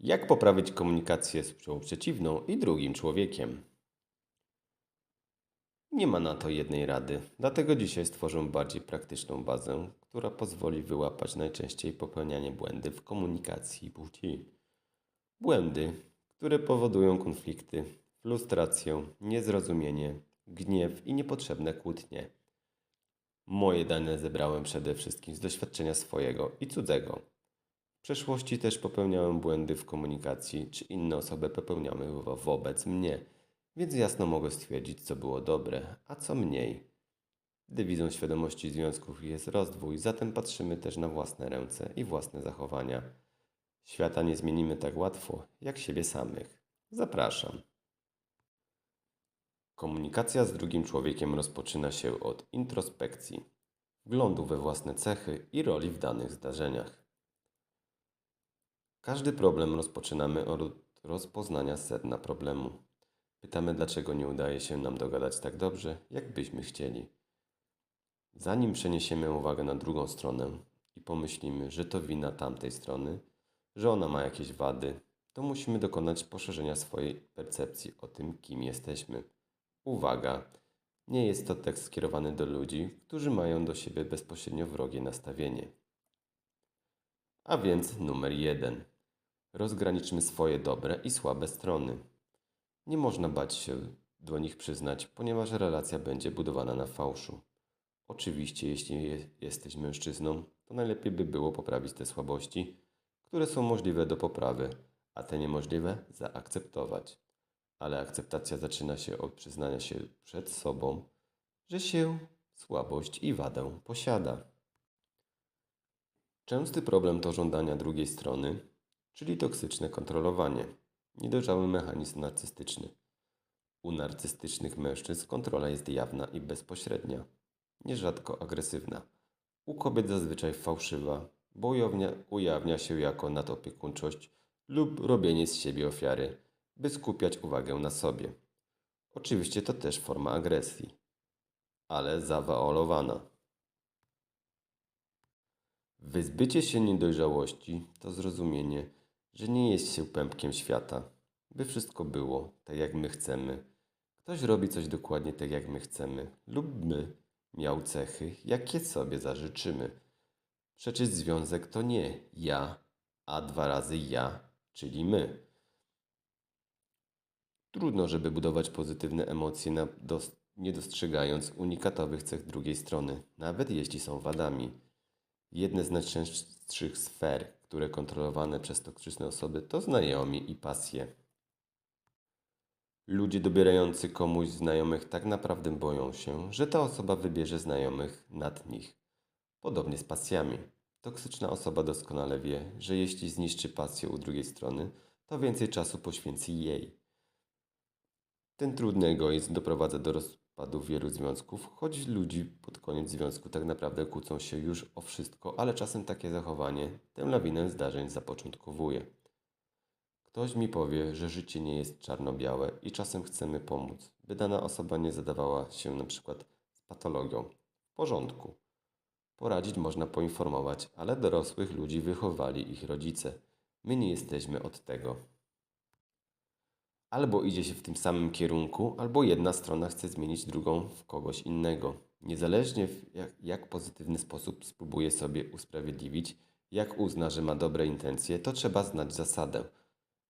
Jak poprawić komunikację z płcią przeciwną i drugim człowiekiem? Nie ma na to jednej rady, dlatego dzisiaj stworzę bardziej praktyczną bazę, która pozwoli wyłapać najczęściej popełnianie błędy w komunikacji płci. Błędy, które powodują konflikty, frustrację, niezrozumienie, gniew i niepotrzebne kłótnie. Moje dane zebrałem przede wszystkim z doświadczenia swojego i cudzego. Przeszłości też popełniałem błędy w komunikacji, czy inne osoby popełniały wo- wobec mnie, więc jasno mogę stwierdzić, co było dobre, a co mniej. Dewizą świadomości związków jest rozdwój, zatem patrzymy też na własne ręce i własne zachowania. Świata nie zmienimy tak łatwo, jak siebie samych. Zapraszam. Komunikacja z drugim człowiekiem rozpoczyna się od introspekcji, wglądu we własne cechy i roli w danych zdarzeniach. Każdy problem rozpoczynamy od rozpoznania sedna problemu. Pytamy, dlaczego nie udaje się nam dogadać tak dobrze, jak byśmy chcieli. Zanim przeniesiemy uwagę na drugą stronę i pomyślimy, że to wina tamtej strony, że ona ma jakieś wady, to musimy dokonać poszerzenia swojej percepcji o tym, kim jesteśmy. Uwaga! Nie jest to tekst skierowany do ludzi, którzy mają do siebie bezpośrednio wrogie nastawienie. A więc numer jeden. Rozgraniczmy swoje dobre i słabe strony. Nie można bać się do nich przyznać, ponieważ relacja będzie budowana na fałszu. Oczywiście, jeśli je, jesteś mężczyzną, to najlepiej by było poprawić te słabości, które są możliwe do poprawy, a te niemożliwe zaakceptować. Ale akceptacja zaczyna się od przyznania się przed sobą, że się słabość i wadę posiada. Częsty problem to żądania drugiej strony, czyli toksyczne kontrolowanie, niedojrzały mechanizm narcystyczny. U narcystycznych mężczyzn kontrola jest jawna i bezpośrednia, nierzadko agresywna. U kobiet zazwyczaj fałszywa, bo ujawnia, ujawnia się jako nadopiekuńczość lub robienie z siebie ofiary, by skupiać uwagę na sobie. Oczywiście to też forma agresji, ale zawaolowana. Wyzbycie się niedojrzałości to zrozumienie, że nie jest się pępkiem świata, by wszystko było tak, jak my chcemy. Ktoś robi coś dokładnie tak, jak my chcemy, lub my miał cechy, jakie sobie zażyczymy. Przecież związek to nie ja, a dwa razy ja, czyli my. Trudno, żeby budować pozytywne emocje, na dos- nie dostrzegając unikatowych cech drugiej strony, nawet jeśli są wadami. Jedne z najczęstszych sfer, które kontrolowane przez toksyczne osoby, to znajomi i pasje. Ludzie dobierający komuś znajomych tak naprawdę boją się, że ta osoba wybierze znajomych nad nich. Podobnie z pasjami. Toksyczna osoba doskonale wie, że jeśli zniszczy pasję u drugiej strony, to więcej czasu poświęci jej. Ten trudny egoizm doprowadza do rozpadu wielu związków, choć ludzi pod koniec związku tak naprawdę kłócą się już o wszystko, ale czasem takie zachowanie tę lawinę zdarzeń zapoczątkowuje. Ktoś mi powie, że życie nie jest czarno-białe i czasem chcemy pomóc, by dana osoba nie zadawała się na przykład z patologią. W porządku. Poradzić można poinformować, ale dorosłych ludzi wychowali ich rodzice. My nie jesteśmy od tego. Albo idzie się w tym samym kierunku, albo jedna strona chce zmienić drugą w kogoś innego. Niezależnie w jak, jak pozytywny sposób spróbuje sobie usprawiedliwić, jak uzna, że ma dobre intencje, to trzeba znać zasadę.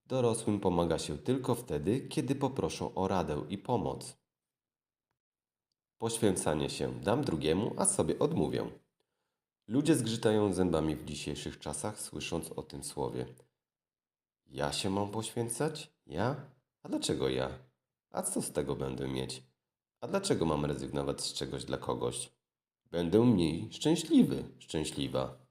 Dorosłym pomaga się tylko wtedy, kiedy poproszą o radę i pomoc. Poświęcanie się dam drugiemu, a sobie odmówię. Ludzie zgrzytają zębami w dzisiejszych czasach, słysząc o tym słowie. Ja się mam poświęcać? Ja? A dlaczego ja? A co z tego będę mieć? A dlaczego mam rezygnować z czegoś dla kogoś? Będę mniej szczęśliwy, szczęśliwa.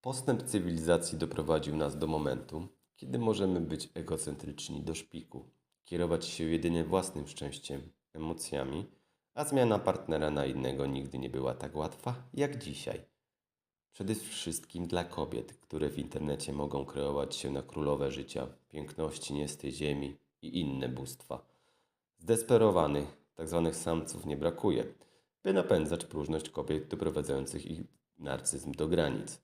Postęp cywilizacji doprowadził nas do momentu, kiedy możemy być egocentryczni do szpiku, kierować się jedynie własnym szczęściem, emocjami, a zmiana partnera na innego nigdy nie była tak łatwa jak dzisiaj. Przede wszystkim dla kobiet, które w internecie mogą kreować się na królowe życia, piękności nie z tej ziemi i inne bóstwa. Zdesperowanych, tzw. samców nie brakuje, by napędzać próżność kobiet doprowadzających ich narcyzm do granic.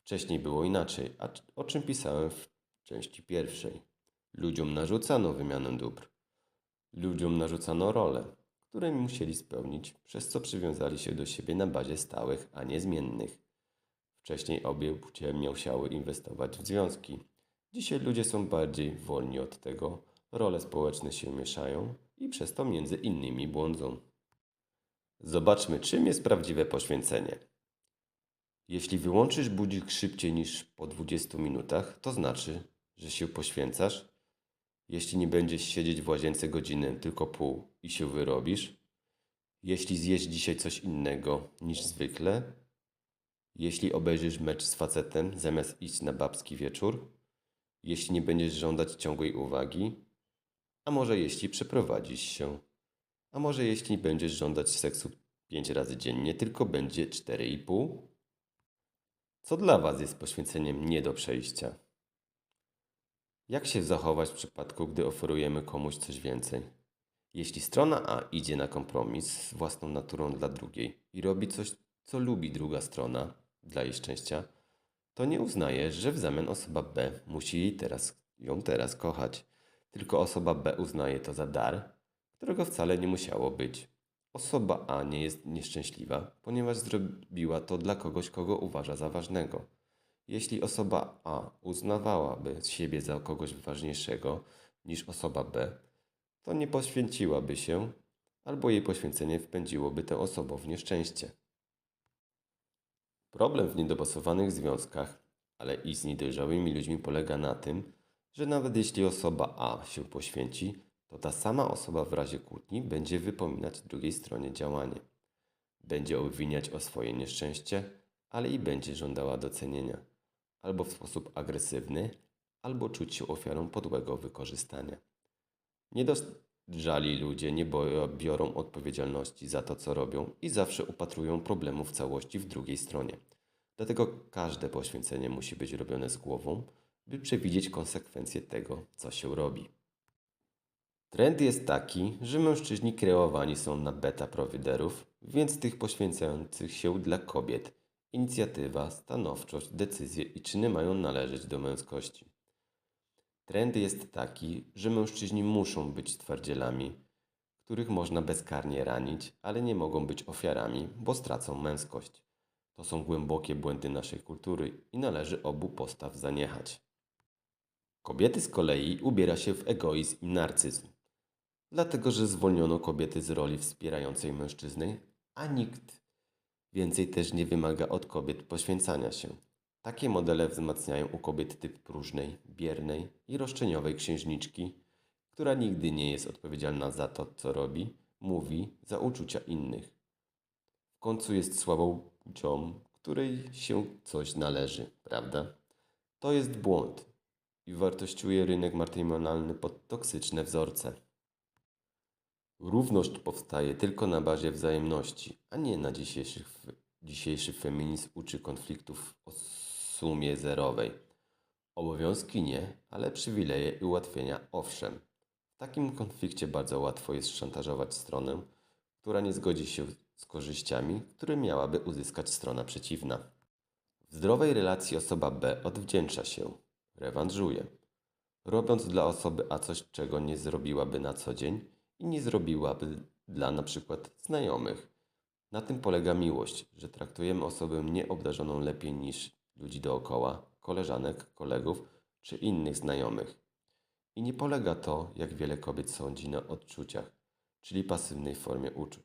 Wcześniej było inaczej, a o czym pisałem w części pierwszej. Ludziom narzucano wymianę dóbr. Ludziom narzucano role, które musieli spełnić, przez co przywiązali się do siebie na bazie stałych, a nie zmiennych. Wcześniej obie płcie musiały inwestować w związki. Dzisiaj ludzie są bardziej wolni od tego, role społeczne się mieszają i przez to między innymi błądzą. Zobaczmy, czym jest prawdziwe poświęcenie. Jeśli wyłączysz budzik szybciej niż po 20 minutach, to znaczy, że się poświęcasz. Jeśli nie będziesz siedzieć w łazience godzinę, tylko pół i się wyrobisz. Jeśli zjesz dzisiaj coś innego niż zwykle. Jeśli obejrzysz mecz z facetem zamiast iść na babski wieczór. Jeśli nie będziesz żądać ciągłej uwagi. A może jeśli przeprowadzisz się. A może jeśli będziesz żądać seksu 5 razy dziennie, tylko będzie 4,5? Co dla Was jest poświęceniem nie do przejścia? Jak się zachować w przypadku, gdy oferujemy komuś coś więcej? Jeśli strona A idzie na kompromis z własną naturą dla drugiej i robi coś, co lubi druga strona dla jej szczęścia, to nie uznaje, że w zamian osoba B musi teraz, ją teraz kochać. Tylko osoba B uznaje to za dar, którego wcale nie musiało być. Osoba A nie jest nieszczęśliwa, ponieważ zrobiła to dla kogoś, kogo uważa za ważnego. Jeśli osoba A uznawałaby siebie za kogoś ważniejszego niż osoba B, to nie poświęciłaby się, albo jej poświęcenie wpędziłoby tę osobę w nieszczęście. Problem w niedopasowanych związkach, ale i z niedojrzałymi ludźmi polega na tym, że nawet jeśli osoba A się poświęci, to ta sama osoba w razie kłótni będzie wypominać drugiej stronie działanie. Będzie obwiniać o swoje nieszczęście, ale i będzie żądała docenienia, albo w sposób agresywny, albo czuć się ofiarą podłego wykorzystania. Niedojrzali ludzie nie biorą odpowiedzialności za to, co robią i zawsze upatrują problemu w całości w drugiej stronie. Dlatego każde poświęcenie musi być robione z głową, by przewidzieć konsekwencje tego, co się robi. Trend jest taki, że mężczyźni kreowani są na beta prowederów, więc tych poświęcających się dla kobiet. Inicjatywa, stanowczość, decyzje i czyny mają należeć do męskości. Trend jest taki, że mężczyźni muszą być twardzielami, których można bezkarnie ranić, ale nie mogą być ofiarami, bo stracą męskość. To są głębokie błędy naszej kultury i należy obu postaw zaniechać. Kobiety z kolei ubiera się w egoizm i narcyzm, dlatego że zwolniono kobiety z roli wspierającej mężczyznę, a nikt więcej też nie wymaga od kobiet poświęcania się. Takie modele wzmacniają u kobiet typ próżnej, biernej i roszczeniowej księżniczki, która nigdy nie jest odpowiedzialna za to, co robi, mówi, za uczucia innych. W końcu jest słabą płcią, której się coś należy, prawda? To jest błąd i wartościuje rynek matrymonialny pod toksyczne wzorce. Równość powstaje tylko na bazie wzajemności, a nie na dzisiejszych, dzisiejszy feminizm uczy konfliktów o sumie zerowej. Obowiązki nie, ale przywileje i ułatwienia owszem. W takim konflikcie bardzo łatwo jest szantażować stronę, która nie zgodzi się z korzyściami, które miałaby uzyskać strona przeciwna. W zdrowej relacji osoba B odwdzięcza się, rewanżuje, robiąc dla osoby A coś, czego nie zrobiłaby na co dzień i nie zrobiłaby dla na przykład znajomych. Na tym polega miłość, że traktujemy osobę nieobdarzoną lepiej niż ludzi dookoła, koleżanek, kolegów czy innych znajomych. I nie polega to, jak wiele kobiet sądzi, na odczuciach, czyli pasywnej formie uczuć,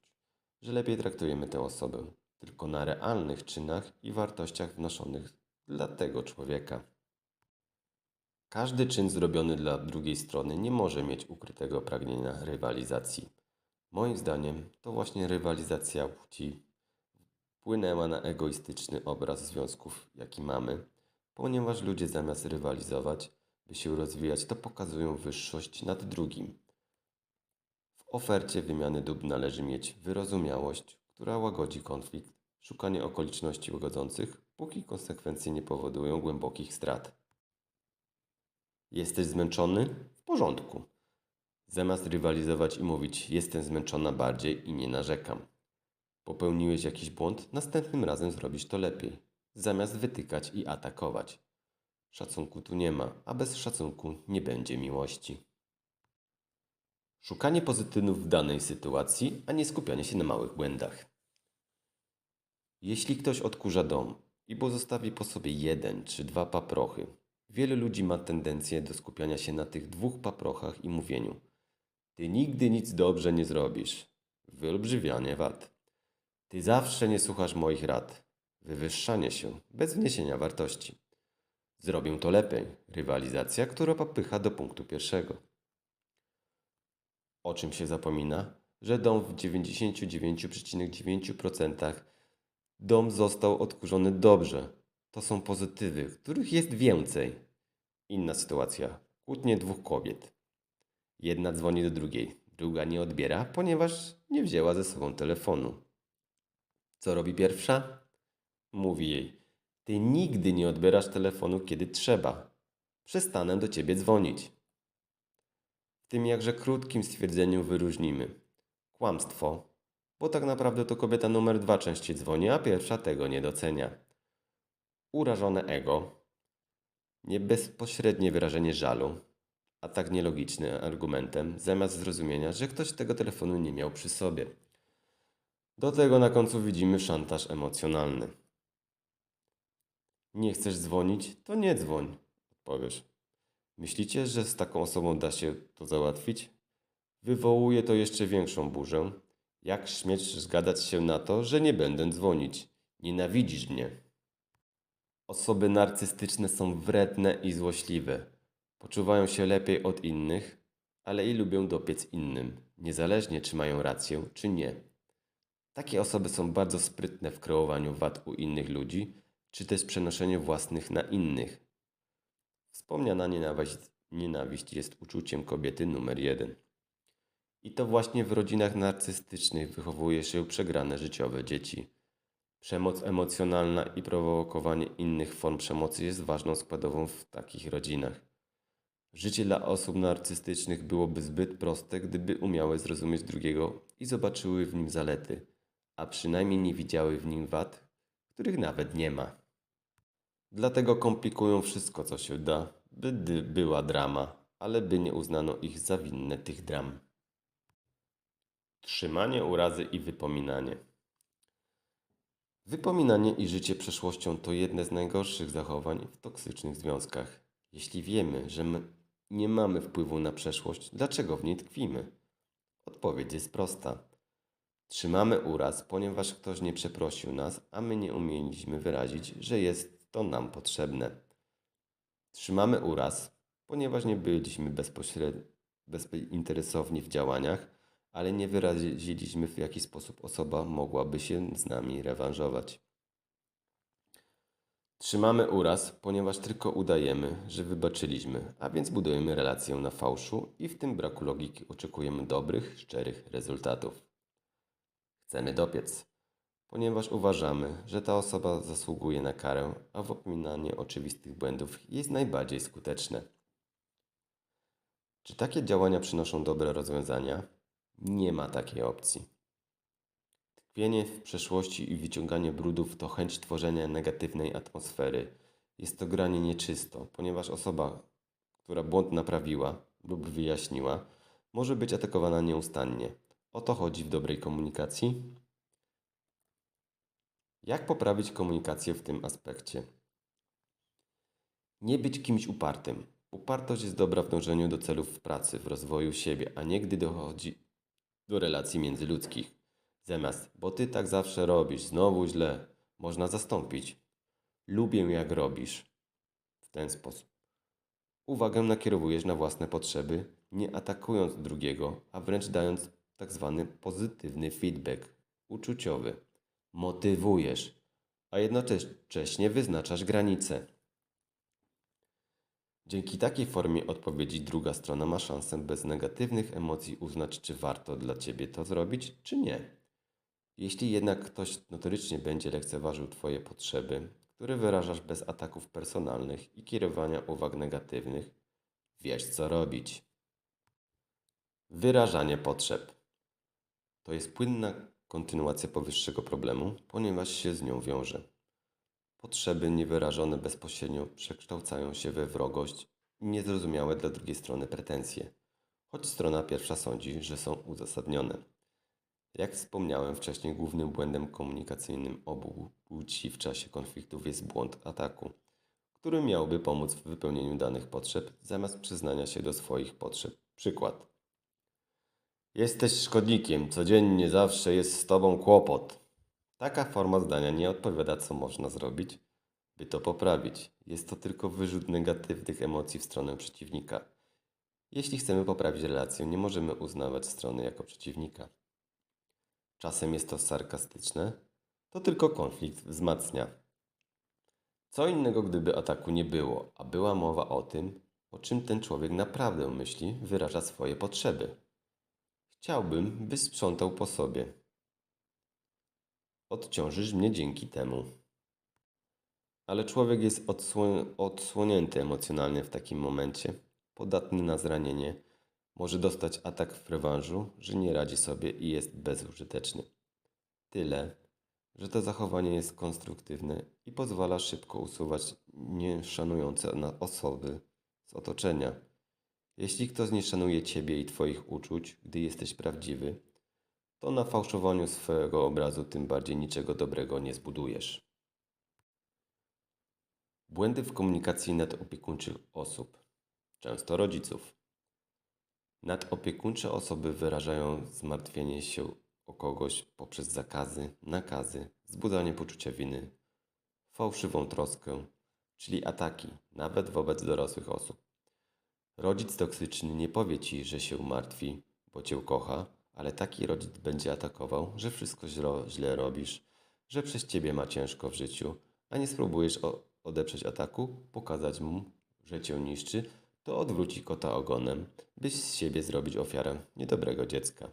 że lepiej traktujemy tę osobę, tylko na realnych czynach i wartościach wnoszonych dla tego człowieka. Każdy czyn zrobiony dla drugiej strony nie może mieć ukrytego pragnienia rywalizacji. Moim zdaniem to właśnie rywalizacja płci wpłynęła na egoistyczny obraz związków, jaki mamy, ponieważ ludzie zamiast rywalizować, by się rozwijać, to pokazują wyższość nad drugim. W ofercie wymiany dóbr należy mieć wyrozumiałość, która łagodzi konflikt, szukanie okoliczności łagodzących, póki konsekwencje nie powodują głębokich strat. Jesteś zmęczony? W porządku. Zamiast rywalizować i mówić jestem zmęczona bardziej i nie narzekam. Popełniłeś jakiś błąd, następnym razem zrobisz to lepiej. zamiast wytykać i atakować. Szacunku tu nie ma, a bez szacunku nie będzie miłości. Szukanie pozytywów w danej sytuacji, a nie skupianie się na małych błędach. Jeśli ktoś odkurza dom i pozostawi po sobie jeden czy dwa paprochy, wielu ludzi ma tendencję do skupiania się na tych dwóch paprochach i mówieniu: Ty nigdy nic dobrze nie zrobisz. Wyolbrzymianie wad. Ty zawsze nie słuchasz moich rad. Wywyższanie się bez wniesienia wartości. Zrobię to lepiej. Rywalizacja, która popycha do punktu pierwszego. O czym się zapomina? Że dom w 99,9% dom został odkurzony dobrze. To są pozytywy, których jest więcej. Inna sytuacja. Kłótnie dwóch kobiet. Jedna dzwoni do drugiej, druga nie odbiera, ponieważ nie wzięła ze sobą telefonu. Co robi pierwsza? Mówi jej: Ty nigdy nie odbierasz telefonu, kiedy trzeba. Przestanę do ciebie dzwonić. W tym jakże krótkim stwierdzeniu wyróżnimy kłamstwo, bo tak naprawdę to kobieta numer dwa częściej dzwoni, a pierwsza tego nie docenia. Urażone ego, nie bezpośrednie wyrażenie żalu, a tak nielogiczny argumentem, zamiast zrozumienia, że ktoś tego telefonu nie miał przy sobie. Do tego na końcu widzimy szantaż emocjonalny. Nie chcesz dzwonić, to nie dzwoń, odpowiesz. Myślicie, że z taką osobą da się to załatwić? Wywołuje to jeszcze większą burzę. Jak śmiesz zgadać się na to, że nie będę dzwonić? Nienawidzisz mnie. Osoby narcystyczne są wredne i złośliwe. Poczuwają się lepiej od innych, ale i lubią dopiec innym, niezależnie czy mają rację, czy nie. Takie osoby są bardzo sprytne w kreowaniu wad u innych ludzi, czy też przenoszeniu własnych na innych. Wspomniana nienawiść, nienawiść jest uczuciem kobiety numer jeden. I to właśnie w rodzinach narcystycznych wychowuje się przegrane życiowe dzieci. Przemoc emocjonalna i prowokowanie innych form przemocy jest ważną składową w takich rodzinach. Życie dla osób narcystycznych byłoby zbyt proste, gdyby umiały zrozumieć drugiego i zobaczyły w nim zalety, a przynajmniej nie widziały w nim wad, których nawet nie ma. Dlatego komplikują wszystko, co się da, by była drama, ale by nie uznano ich za winne tych dram. Trzymanie urazy i wypominanie. Wypominanie i życie przeszłością to jedne z najgorszych zachowań w toksycznych związkach. Jeśli wiemy, że nie mamy wpływu na przeszłość, dlaczego w niej tkwimy? Odpowiedź jest prosta. Trzymamy uraz, ponieważ ktoś nie przeprosił nas, a my nie umieliśmy wyrazić, że jest to nam potrzebne. Trzymamy uraz, ponieważ nie byliśmy bezpośrednio bezinteresowni w działaniach, ale nie wyraziliśmy w jaki sposób osoba mogłaby się z nami rewanżować. Trzymamy uraz, ponieważ tylko udajemy, że wybaczyliśmy, a więc budujemy relację na fałszu i w tym braku logiki oczekujemy dobrych, szczerych rezultatów. Chcemy dopiec, ponieważ uważamy, że ta osoba zasługuje na karę, a wypominanie oczywistych błędów jest najbardziej skuteczne. Czy takie działania przynoszą dobre rozwiązania? Nie ma takiej opcji. Tkwienie w przeszłości i wyciąganie brudów to chęć tworzenia negatywnej atmosfery. Jest to granie nieczysto, ponieważ osoba, która błąd naprawiła lub wyjaśniła, może być atakowana nieustannie. O to chodzi w dobrej komunikacji. Jak poprawić komunikację w tym aspekcie? Nie być kimś upartym. Upartość jest dobra w dążeniu do celów w pracy, w rozwoju siebie, a nie gdy dochodzi do relacji międzyludzkich. Zamiast, bo ty tak zawsze robisz, znowu źle, można zastąpić. Lubię jak robisz. W ten sposób. Uwagę nakierowujesz na własne potrzeby, nie atakując drugiego, a wręcz dając tak zwany pozytywny feedback uczuciowy. Motywujesz, a jednocześnie wyznaczasz granice. Dzięki takiej formie odpowiedzi druga strona ma szansę bez negatywnych emocji uznać, czy warto dla ciebie to zrobić, czy nie. Jeśli jednak ktoś notorycznie będzie lekceważył Twoje potrzeby, które wyrażasz bez ataków personalnych i kierowania uwag negatywnych, wiesz co robić. Wyrażanie potrzeb to jest płynna kontynuacja powyższego problemu, ponieważ się z nią wiąże. Potrzeby niewyrażone bezpośrednio przekształcają się we wrogość i niezrozumiałe dla drugiej strony pretensje, choć strona pierwsza sądzi, że są uzasadnione. Jak wspomniałem wcześniej, głównym błędem komunikacyjnym obu płci w czasie konfliktów jest błąd ataku, który miałby pomóc w wypełnieniu danych potrzeb zamiast przyznania się do swoich potrzeb. Przykład. Jesteś szkodnikiem, codziennie zawsze jest z tobą kłopot. Taka forma zdania nie odpowiada, co można zrobić, by to poprawić. Jest to tylko wyrzut negatywnych emocji w stronę przeciwnika. Jeśli chcemy poprawić relację, nie możemy uznawać strony jako przeciwnika. Czasem jest to sarkastyczne, to tylko konflikt wzmacnia. Co innego, gdyby ataku nie było, a była mowa o tym, o czym ten człowiek naprawdę myśli, wyraża swoje potrzeby. Chciałbym, byś sprzątał po sobie. Odciążysz mnie dzięki temu. Ale człowiek jest odsło- odsłonięty emocjonalnie w takim momencie, podatny na zranienie, może dostać atak w rewanżu, że nie radzi sobie i jest bezużyteczny. Tyle, że to zachowanie jest konstruktywne i pozwala szybko usuwać nieszanujące osoby z otoczenia. Jeśli ktoś nie szanuje Ciebie i Twoich uczuć, gdy jesteś prawdziwy, to na fałszowaniu swojego obrazu tym bardziej niczego dobrego nie zbudujesz. Błędy w komunikacji nadopiekuńczych osób, często rodziców. Nadopiekuńcze osoby wyrażają zmartwienie się o kogoś poprzez zakazy, nakazy, wzbudzanie poczucia winy, fałszywą troskę, czyli ataki, nawet wobec dorosłych osób. Rodzic toksyczny nie powie ci, że się martwi, bo cię kocha, ale taki rodzic będzie atakował, że wszystko źle, źle robisz, że przez ciebie ma ciężko w życiu, a nie spróbujesz odeprzeć ataku, pokazać mu, że cię niszczy, to odwróci kota ogonem, byś z siebie zrobić ofiarę niedobrego dziecka.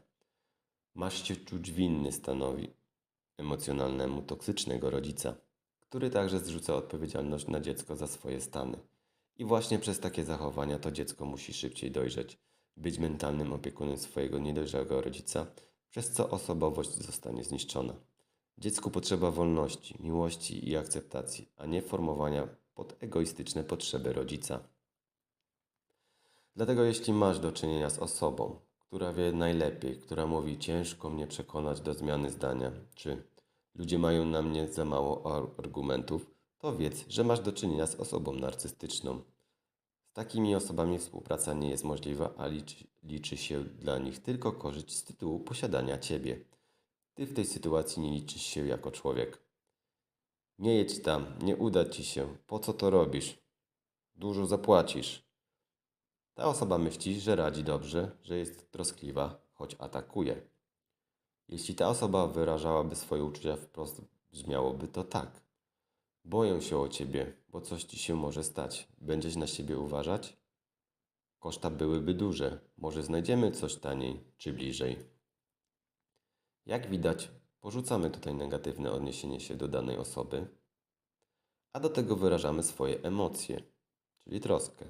Masz się czuć winny stanowi emocjonalnemu, toksycznego rodzica, który także zrzuca odpowiedzialność na dziecko za swoje stany. I właśnie przez takie zachowania to dziecko musi szybciej dojrzeć, być mentalnym opiekunem swojego niedojrzałego rodzica, przez co osobowość zostanie zniszczona. Dziecku potrzeba wolności, miłości i akceptacji, a nie formowania pod egoistyczne potrzeby rodzica. Dlatego jeśli masz do czynienia z osobą, która wie najlepiej, która mówi ciężko mnie przekonać do zmiany zdania, czy ludzie mają na mnie za mało ar- argumentów, to wiedz, że masz do czynienia z osobą narcystyczną. Z takimi osobami współpraca nie jest możliwa, a liczy, liczy się dla nich tylko korzyść z tytułu posiadania ciebie. Ty w tej sytuacji nie liczysz się jako człowiek. Nie jedź tam, nie uda ci się. Po co to robisz? Dużo zapłacisz. Ta osoba myśli, że radzi dobrze, że jest troskliwa, choć atakuje. Jeśli ta osoba wyrażałaby swoje uczucia wprost, brzmiałoby to tak. Boję się o ciebie, bo coś ci się może stać. Będziesz na siebie uważać? Koszta byłyby duże. Może znajdziemy coś taniej czy bliżej. Jak widać, porzucamy tutaj negatywne odniesienie się do danej osoby, a do tego wyrażamy swoje emocje, czyli troskę.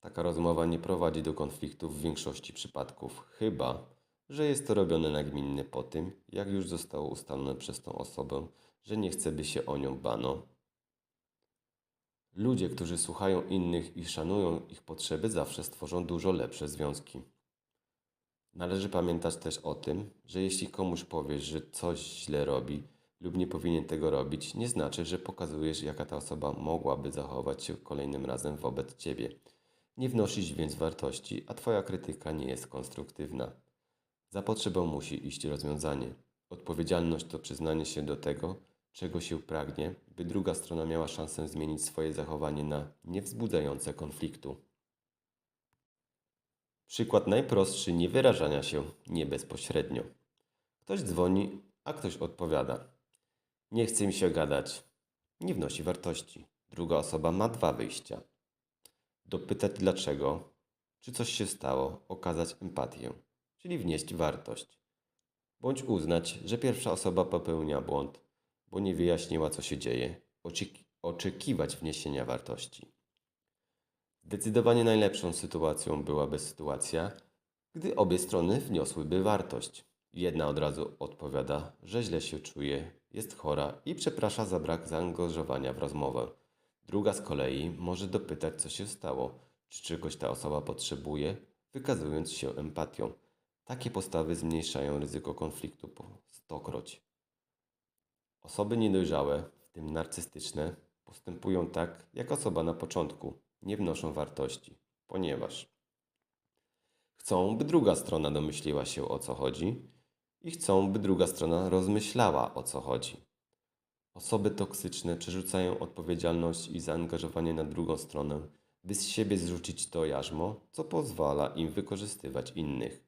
Taka rozmowa nie prowadzi do konfliktów w większości przypadków, chyba że jest to robione nagminnie po tym, jak już zostało ustalone przez tą osobę, że nie chce, by się o nią bano. Ludzie, którzy słuchają innych i szanują ich potrzeby, zawsze stworzą dużo lepsze związki. Należy pamiętać też o tym, że jeśli komuś powiesz, że coś źle robi lub nie powinien tego robić, nie znaczy, że pokazujesz, jaka ta osoba mogłaby zachować się kolejnym razem wobec ciebie. Nie wnosisz więc wartości, a twoja krytyka nie jest konstruktywna. Za potrzebą musi iść rozwiązanie. Odpowiedzialność to przyznanie się do tego, czego się pragnie, by druga strona miała szansę zmienić swoje zachowanie na niewzbudzające konfliktu. Przykład najprostszy niewyrażania się nie bezpośrednio. Ktoś dzwoni, a ktoś odpowiada. Nie chce mi się gadać. Nie wnosi wartości. Druga osoba ma dwa wyjścia. Dopytać dlaczego, czy coś się stało, okazać empatię, czyli wnieść wartość. Bądź uznać, że pierwsza osoba popełnia błąd, bo nie wyjaśniła, co się dzieje, oczeki- oczekiwać wniesienia wartości. Zdecydowanie najlepszą sytuacją byłaby sytuacja, gdy obie strony wniosłyby wartość. Jedna od razu odpowiada, że źle się czuje, jest chora i przeprasza za brak zaangażowania w rozmowę. Druga z kolei może dopytać, co się stało, czy czegoś ta osoba potrzebuje, wykazując się empatią. Takie postawy zmniejszają ryzyko konfliktu po stokroć. Osoby niedojrzałe, w tym narcystyczne, postępują tak, jak osoba na początku, nie wnoszą wartości, ponieważ chcą, by druga strona domyśliła się o co chodzi i chcą, by druga strona rozmyślała o co chodzi. Osoby toksyczne przerzucają odpowiedzialność i zaangażowanie na drugą stronę, by z siebie zrzucić to jarzmo, co pozwala im wykorzystywać innych.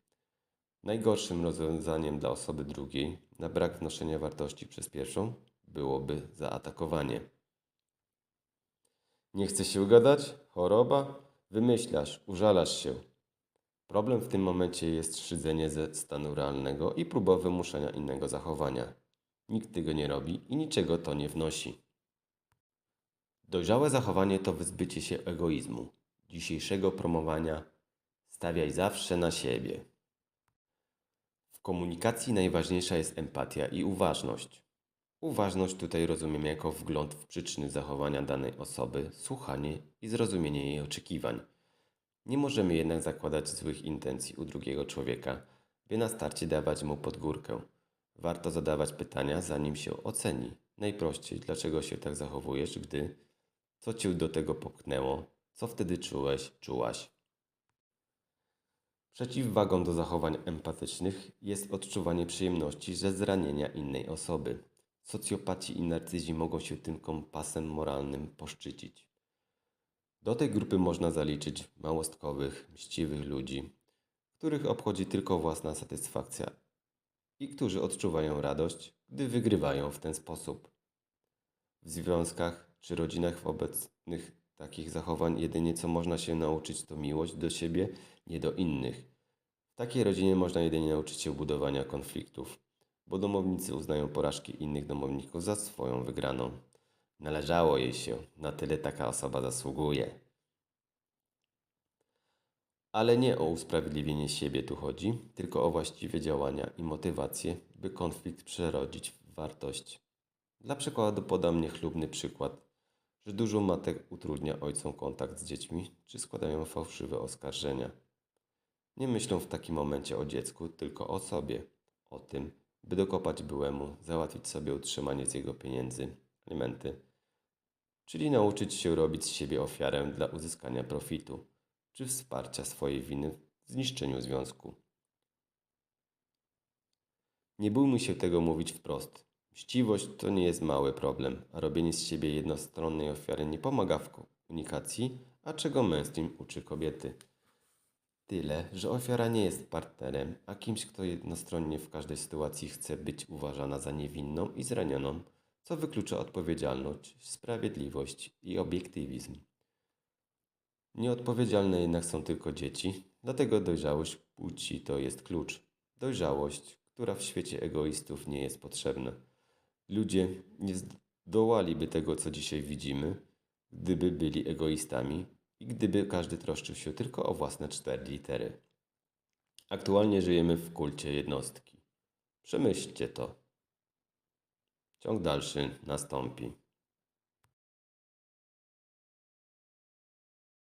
Najgorszym rozwiązaniem dla osoby drugiej na brak wnoszenia wartości przez pierwszą byłoby zaatakowanie. Nie chce się gadać? Choroba? Wymyślasz, użalasz się. Problem w tym momencie jest szydzenie ze stanu realnego i próba wymuszenia innego zachowania. Nikt tego nie robi i niczego to nie wnosi. Dojrzałe zachowanie to wyzbycie się egoizmu, dzisiejszego promowania stawiaj zawsze na siebie. Komunikacji najważniejsza jest empatia i uważność. Uważność tutaj rozumiemy jako wgląd w przyczyny zachowania danej osoby, słuchanie i zrozumienie jej oczekiwań. Nie możemy jednak zakładać złych intencji u drugiego człowieka, by na starcie dawać mu pod górkę. Warto zadawać pytania, zanim się oceni. Najprościej, dlaczego się tak zachowujesz, gdy co cię do tego popchnęło, co wtedy czułeś, czułaś. Przeciwwagą do zachowań empatycznych jest odczuwanie przyjemności ze zranienia innej osoby. Socjopaci i narcyzi mogą się tym kompasem moralnym poszczycić. Do tej grupy można zaliczyć małostkowych, mściwych ludzi, których obchodzi tylko własna satysfakcja i którzy odczuwają radość, gdy wygrywają w ten sposób. W związkach czy rodzinach wobec takich zachowań jedynie co można się nauczyć to miłość do siebie, nie do innych. W takiej rodzinie można jedynie nauczyć się budowania konfliktów, bo domownicy uznają porażki innych domowników za swoją wygraną. Należało jej się, na tyle taka osoba zasługuje. Ale nie o usprawiedliwienie siebie tu chodzi, tylko o właściwe działania i motywacje, by konflikt przerodzić w wartość. Dla przykładu podam niechlubny przykład, że dużo matek utrudnia ojcom kontakt z dziećmi, czy składają fałszywe oskarżenia. Nie myślą w takim momencie o dziecku, tylko o sobie, o tym, by dokopać byłemu, załatwić sobie utrzymanie z jego pieniędzy, alimenty, czyli nauczyć się robić z siebie ofiarę dla uzyskania profitu czy wsparcia swojej winy w zniszczeniu związku. Nie bójmy się tego mówić wprost. Mściwość to nie jest mały problem, a robienie z siebie jednostronnej ofiary nie pomaga w komunikacji, a czego mainstream uczy kobiety. Tyle, że ofiara nie jest partnerem, a kimś, kto jednostronnie w każdej sytuacji chce być uważana za niewinną i zranioną, co wyklucza odpowiedzialność, sprawiedliwość i obiektywizm. Nieodpowiedzialne jednak są tylko dzieci, dlatego dojrzałość płci to jest klucz. Dojrzałość, która w świecie egoistów nie jest potrzebna. Ludzie nie zdołaliby tego, co dzisiaj widzimy, gdyby byli egoistami i gdyby każdy troszczył się tylko o własne cztery litery. Aktualnie żyjemy w kulcie jednostki. Przemyślcie to. Ciąg dalszy nastąpi.